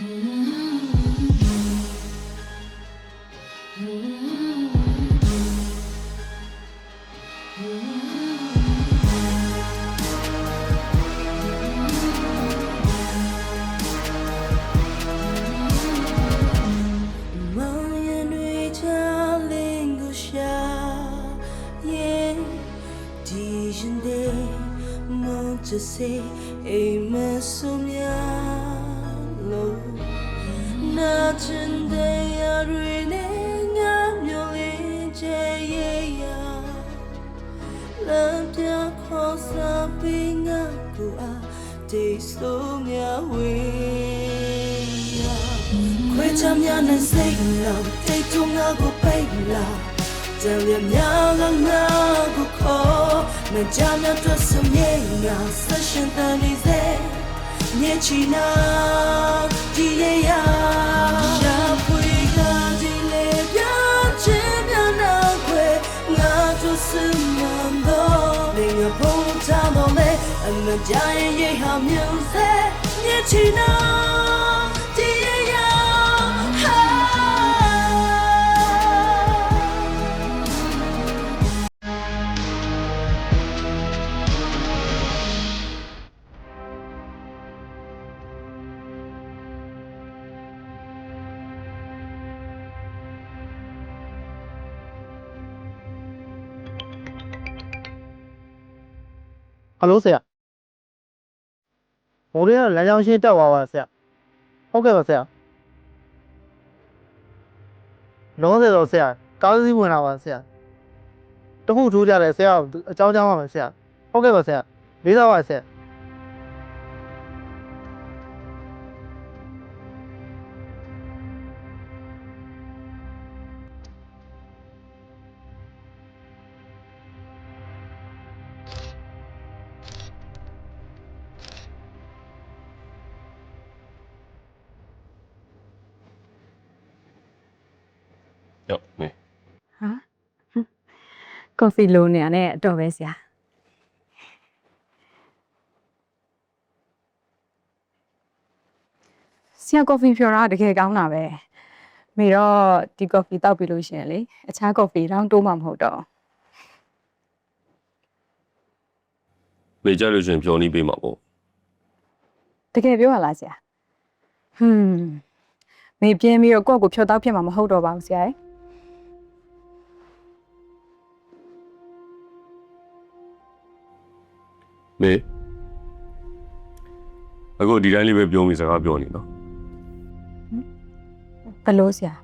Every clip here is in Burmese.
မောင်ရင်တွေ နာချင်တဲ့ရတွေနဲ့ငါမျိုးလေးချေရဲ့ရလမ်းပြခေါ်စားပြီးငါကိုအားတိတ်ဆုံးများဝေးရခွေးချမ်းများနဲ့စိတ်လောင်တိတ်ထုံငါကိုပိတ်လာကြံရများကငါကိုခေါ်မကြမ်းများတွေ့စ မြေငါဆက်ရှင်တန်နေစေမြေချီနာဒီရေယာရှာဖွေကဒီလေပြချင်များနာခွေငါတို့စမန်တော့နေငါဘုံချတော့လေအမကြရင်ရေဟာမြူစေမြေချီနာဒီရေ ဟယ်လိုဆရာမိုးရင်းကလမ်းကြောင်းရှင်းတက်သွားပါဆရာဟုတ်ကဲ့ပါဆရာလုံးစေတော့ဆရာကားစီးဝင်လာပါဆရာတခုထူးကြတယ်ဆရာအကြောင်းကြောင်းပါမယ်ဆရာဟုတ်ကဲ့ပါဆရာလေးစားပါဆရာရော ကော်ဖီလိုနေရနဲ့အတော်ပဲဆရာဆရာကော်ဖီဖြော်တာတကယ်ကောင်းတာပဲမေတော့ဒီကော်ဖီတောက်ပြီလို့ရှရင်လေအခြားကော်ဖီတောင်းတိုးမှမဟုတ်တော့မေကြလို့ရှရင်ပြောနေပေးမှာပေါ့တကယ်ပြောရလားဆရာဟွန်းမေပြင်းပြီးတော့ကိုယ့်ကိုဖြော်တောက်ဖြစ်မှာမဟုတ်တော့ပါဘူးဆရာရဲ့ မေအခုဒီတိုင်းလေးပဲပြောမိစကားပြောနေနော်ဘယ်လို့ဆရာ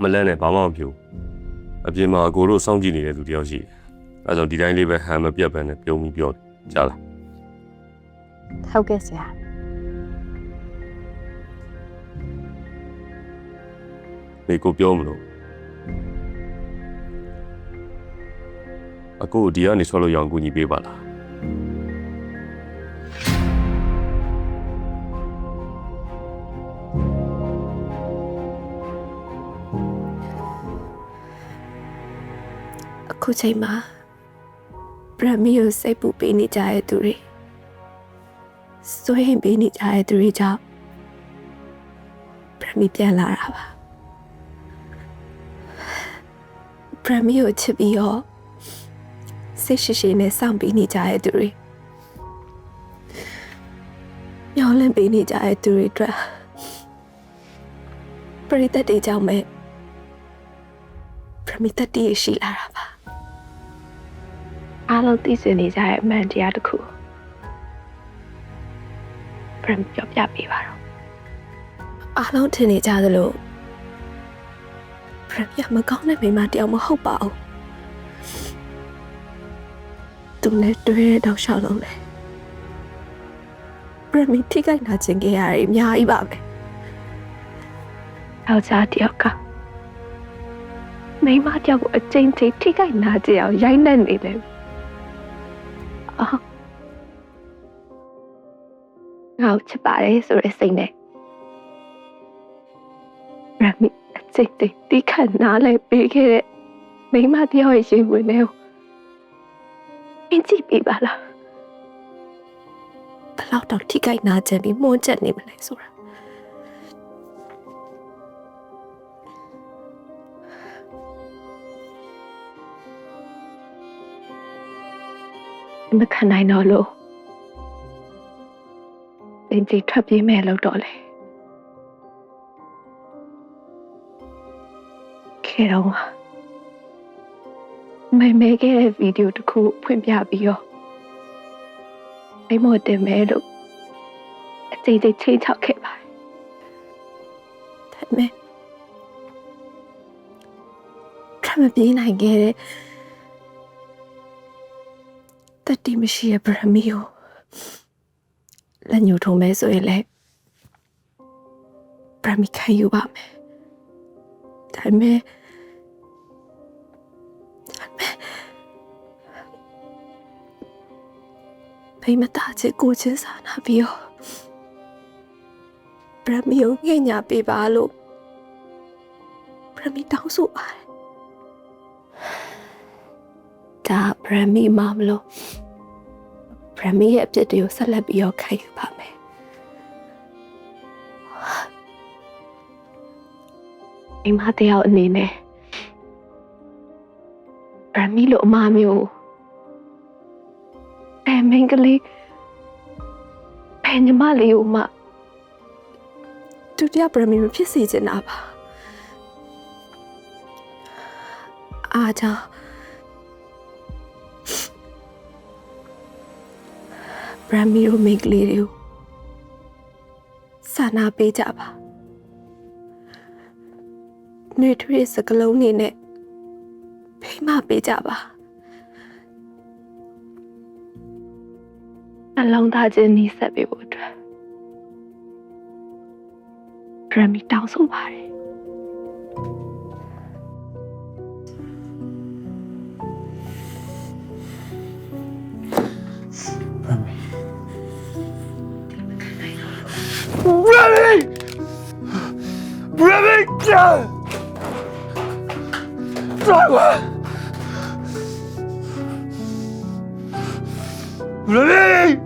မလန့်နဲ့ဘာမှမပြောအပြင်မှာအကိုတို့စောင့်ကြည့်နေတဲ့သူတယောက်ရှိတယ်အဲဒါကြောင့်ဒီတိုင်းလေးပဲဟန်မပြတ်ပဲနဲ့ပြုံးပြီးပြောတယ်ကြားလားဟုတ်ကဲ့ဆရာမေကိုပြောမလို့ အကိုဒီကနေဆွဲလို့ရအောင်ကူညီပေးပါလားအခုချိန်မှာဗရမီကိုစိတ်ပူပေးနေကြတဲ့သူတွေစွဲရင်ပေးနေကြတဲ့သူတွေကြောင့်ဗရမီပြန်လာတာပါဗရမီကိုချစ်ပြီးတော့ စိတ်ရှိရှိနဲ့စောင့်ပေးနေကြတဲ့သူတွေမျောလင့်ပေးနေကြတဲ့သူတွေအတွက်ပရိသတ်တွေကြောင့်ပဲဗရမီတတိရရှိလာတာပါအားလုံးသိစင်နေကြတဲ့အမှန်တရားတစ်ခုပြန်ပြောပြပေးပါတော့အားလုံးထင်နေကြသလိုပြန်ပြမကောင်းတဲ့မိန်းမတယောက်မဟုတ်ပါဘူး သူနဲ့တွေ့တဲ့တောက်လျှောက်လုံးလေပြန်မီထိခိုက်နာကျင်ခဲ့ရတဲ့အများကြီးပါပဲယောက်ျားတယောက်ကမိန်းမတယောက်ကိုအကျဉ်းချင်းထိခိုက်နာကျင်အောင်ရိုက်နှက်နေတယ်အော်ငါ့ကိုချစ်ပါတယ်ဆိုတဲ့စိတ်နဲ့ရမီအစိတ်တိတ်တိခတ်နားလဲပေးခဲ့တဲ့မိန်းမတယောက်ရဲ့ရင်ဝင်ထဲကိုအ င်းကြည့်ပေးပါလားဘယ်လောက်တော့ထိခိုက်နာကျင်ပြီးမှုန်းချက်နေမလဲဆိုတာမခံနိုင်တော့လို့အင်ကြီးထွက်ပြေးမယ်လို့တော့လေခေတော့ ကမေမေခဲ့တဲ့ဗီဒီယိုတစ်ခုဖွင့်ပြပြီးတော့အိမ်မတင်မဲလို့အသေးသေးချင်းချောက်ခဲ့ပါတယ်ဒါပေမဲ့ထပ်မပြေးနိုင်ခဲ့တဲ့တတိမရှိရဲ့ဗရမီကိုလက်ညှိုးထုံးမဲဆိုရင်လည်းဗရမီခံယူပါမယ်ဒါပေမဲ့ မဲ့မိမသားချစ်ကိုချင်းစာနာပြီးတော့ဗရမီကိုငဲ့ညာပေးပါလို့ဗရမီတောင်းဆိုပါတယ်ဒါဗရမီမမလို့ဗရမီရဲ့အပြစ်တွေကိုဆက်လက်ပြီးတော့ခံယူပါမယ်အိမ်မတယောက်အနေနဲ့ဗရမီလိုအမမျိုးအဲ မင်းကလေးဖယ်ညီမလေးကိုမှသူတရားဗရမီမဖြစ်စေချင်တာပါအားကြောင့်ဗရမီရိုမိတ်ကလေးတွေကိုစာနာပေးကြပါနှွေထွေးစကလုံးနေနဲ့ဖိမပေးကြပါ အလောင်းသားချင်းနီးဆက်ပေးဖို့အတွက်ဗရမီတောင်းဆိုပါတယ် Remy! Remy! Driver! Remy! ။ဟယ်လိုအားလုံးဆရာ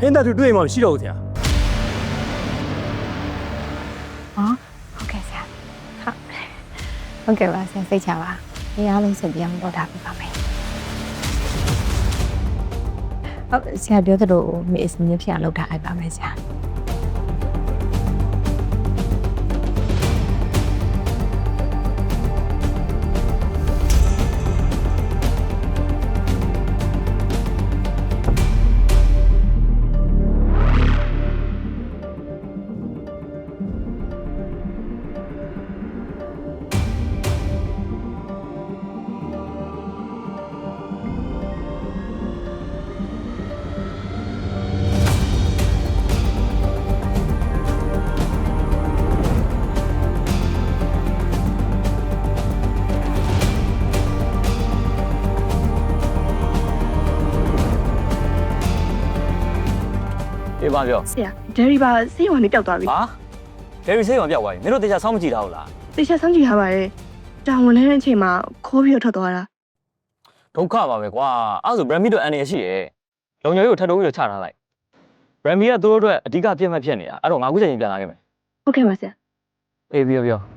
ဟင်းတက်သူတွေ့မှမရှိတော့ဘူးဆရာဟောဟုတ်ကဲ့ဆရာဟုတ်ဟုတ်ကဲ့ပါဆရာစိတ်ချပါဒီအားလုံးစပြအောင်တော့ထားပြပါမယ်ဟုတ်ဆရာပြောသလိုမေအစမြဖြစ်အောင်လုပ်ထားအိုက်ပါမယ်ဆရာ အေးပါပြောဆရာဒယ်ရီပါစေးရုံကနေပျောက်သွားပြီဟာဒယ်ရီဆေးရုံပြောက်သွားပြီမင်းတို့တေချာစောင့်မကြည့်တာဟုတ်လားတေချာစောင့်ကြည့်ထားပါတယ်တာဝန်လဲတဲ့အချိန်မှာခိုးပြီးတော့ထွက်သွားတာဒုက္ခပါပဲကွာအဲ့ဒါဆိုဗရမီတို့အန်ရရှိရယ်လုံညိုကိုထပ်တိုးပြီးတော့ချထားလိုက်ဗရမီကသူတို့အတွက်အဓိကပြည့်မှတ်ဖြစ်နေတာအဲ့တော့ငါခုချိန်ချင်းပြန်လာခဲ့မယ်ဟုတ်ကဲ့ပါဆရာအေးပြောပြော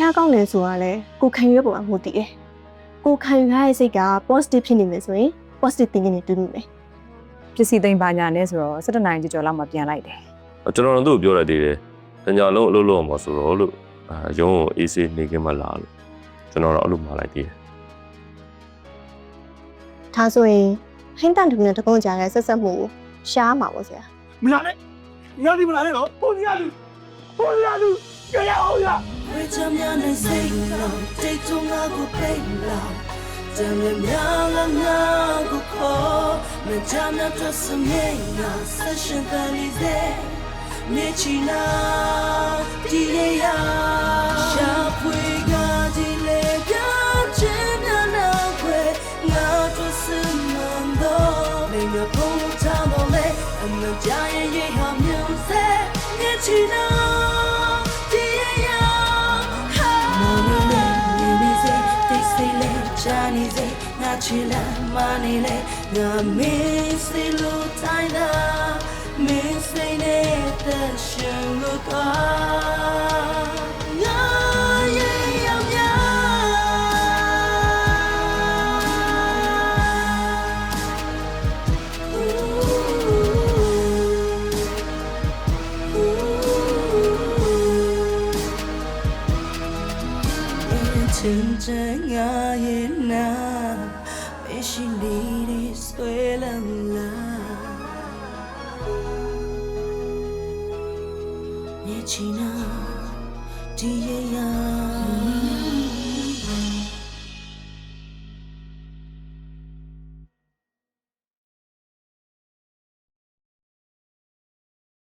ထားကောင်းလဲဆိုတာလဲကိုခံရွေးပုံမှာမူတည်တယ်။ကိုခံရတဲ့စိတ်က positive ဖြစ်နေမယ်ဆိုရင် positive thinking နဲ့တူးမိမယ်။ပစ္စည်းသိမ့်ပါညာနဲ့ဆိုတော့7နိုင်ကြကျော်လောက်မှပြန်လိုက်တယ်။ကျွန်တော်တို့ပြောရသေးတယ်။တညာလုံးအလုပ်လုပ်အောင်ပါဆိုတော့လို့အာရုံးကိုအေးဆေးနေခင်မလားလို့ကျွန်တော်တော့အဲ့လိုမှားလိုက်သေးတယ်။ဒါဆိုရင်ဟင်းတန်တူနဲ့တကုံးကြတဲ့ဆက်ဆက်မှုကိုရှားမှာပေါ့ဆရာ။မလားနဲ့။မလားဒီမလားနဲ့တော့ပုံစံရလူပုံစံရလူ ကြရအောင်ရဝေချမ်းများနဲ့စိတ်လောင်တိတ်ချုံငါကိုပိတ်လောင်တမ်းလည်းများလားငါကိုခေါ်မချမ်းများထွက်စမြင်ငါဆက်ရှင်တယ်လေမြေချီလား chile manile na misi lu taina misi ne te shulu ta ya ye ya ooh ooh ooh ooh ooh nào Eşinleri söylemler Ne çiğner diye yar